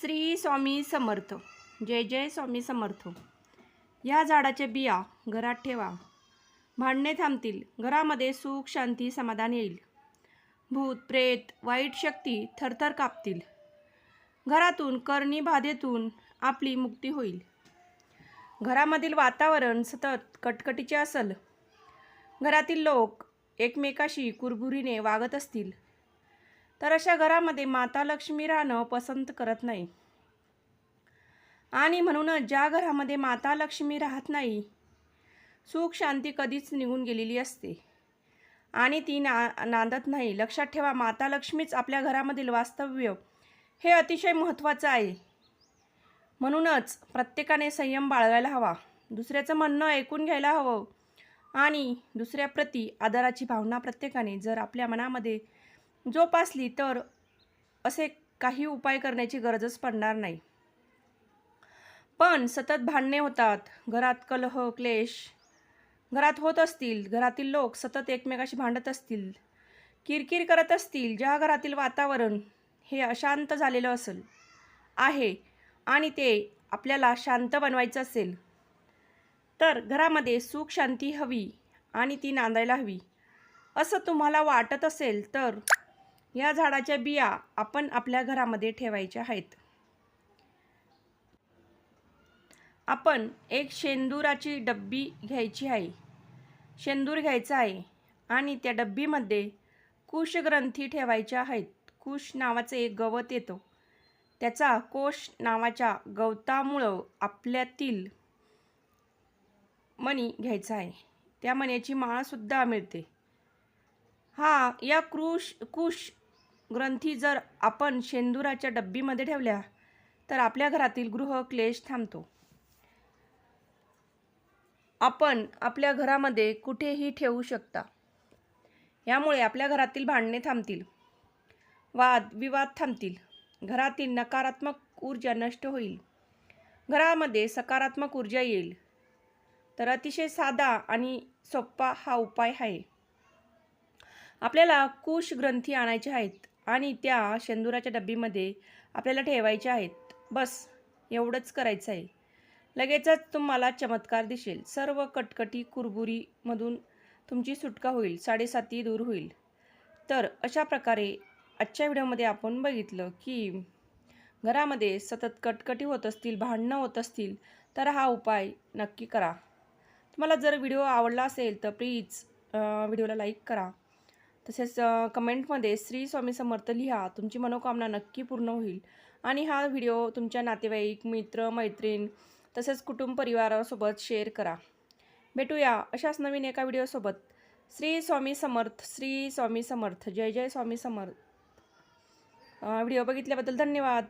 श्री स्वामी समर्थ. जय जय स्वामी समर्थ. या झाडाच्या बिया घरात ठेवा. भांडणे थांबतील. घरामध्ये सुख शांती समाधान येईल. भूत प्रेत वाईट शक्ती थरथर कापतील. घरातून करणी बाधेतून आपली मुक्ती होईल. घरामधील वातावरण सतत कटकटीचे असल. घरातील लोक एकमेकाशी कुरबुरीने वागत असतील. तर अशा घरामध्ये माता लक्ष्मी राहणं पसंत करत नाही. आणि म्हणूनच ज्या घरामध्ये माता लक्ष्मी राहत नाही सुख शांती कधीच निघून गेलेली असते. आणि ती ना नांदत नाही. लक्षात ठेवा माता लक्ष्मीच आपल्या घरामधील वास्तव्य हे अतिशय महत्त्वाचं आहे. म्हणूनच प्रत्येकाने संयम बाळगायला हवा. दुसऱ्याचं म्हणणं ऐकून घ्यायला हवं. आणि दुसऱ्याप्रती आदराची भावना प्रत्येकाने जर आपल्या मनामध्ये जोपासली तर असे काही उपाय करण्याची गरजच पडणार नाही. पण सतत भांडणे होतात. घरात कलह क्लेश घरात होत असतील घरातील लोक सतत एकमेकाशी भांडत असतील किरकिर करत असतील ज्या घरातील वातावरण हे अशांत झालेलं असेल आहे आणि ते आपल्याला शांत बनवायचं असेल तर घरामध्ये सुख शांती हवी आणि ती नांदायला हवी. असं तुम्हाला वाटत असेल तर या झाडाच्या बिया आपण आपल्या घरामध्ये ठेवायच्या आहेत. आपण एक शेंदुराची डब्बी घ्यायची आहे. शेंदूर घ्यायचा आहे आणि त्या डब्बीमध्ये कुशग्रंथी ठेवायच्या आहेत. कुश नावाचं एक गवत येतो. त्याचा कोश नावाच्या गवतामुळं आपल्यातील मणी घ्यायचा आहे. त्या मण्याची माळसुद्धा मिळते. हा या क्रुश कुश ग्रंथी जर आपण शेंदुराच्या डब्बीमध्ये ठेवल्या तर आपल्या घरातील गृह क्लेश थांबतो. आपण आपल्या घरामध्ये कुठेही ठेवू शकता. यामुळे आपल्या घरातील भांडणे थांबतील. वाद विवाद थांबतील. घरातील नकारात्मक ऊर्जा नष्ट होईल. घरामध्ये सकारात्मक ऊर्जा येईल. तर अतिशय साधा आणि सोपा हा उपाय आहे. आपल्याला कुश ग्रंथी आणायच्या आहेत. आणि त्या शेंदुराच्या डब्बीमध्ये आपल्याला ठेवायच्या आहेत. बस एवढंच करायचं आहे. लगेचच तुम्हाला चमत्कार दिसेल. सर्व कटकटी कुरबुरीमधून तुमची सुटका होईल साडेसाती दूर होईल. तर अशा प्रकारे आजच्या व्हिडिओमध्ये आपण बघितलं की घरामध्ये सतत कटकटी होत असतील भांडणं होत असतील तर हा उपाय नक्की करा. तुम्हाला जर व्हिडिओ आवडला असेल तर प्लीज व्हिडिओला लाईक करा. तसेच कमेंटमध्ये श्री स्वामी समर्थ लिहा तुमची मनोकामना नक्की पूर्ण होईल. आणि हा व्हिडिओ तुमच्या नातेवाईक मित्र मैत्रीण तसेच कुटुंब परिवारासोबत शेअर करा. भेटूया अशाच नवीन एका व्हिडिओसोबत. श्री स्वामी समर्थ श्री स्वामी समर्थ जय जय स्वामी समर्थ. व्हिडिओ बघितल्याबद्दल धन्यवाद.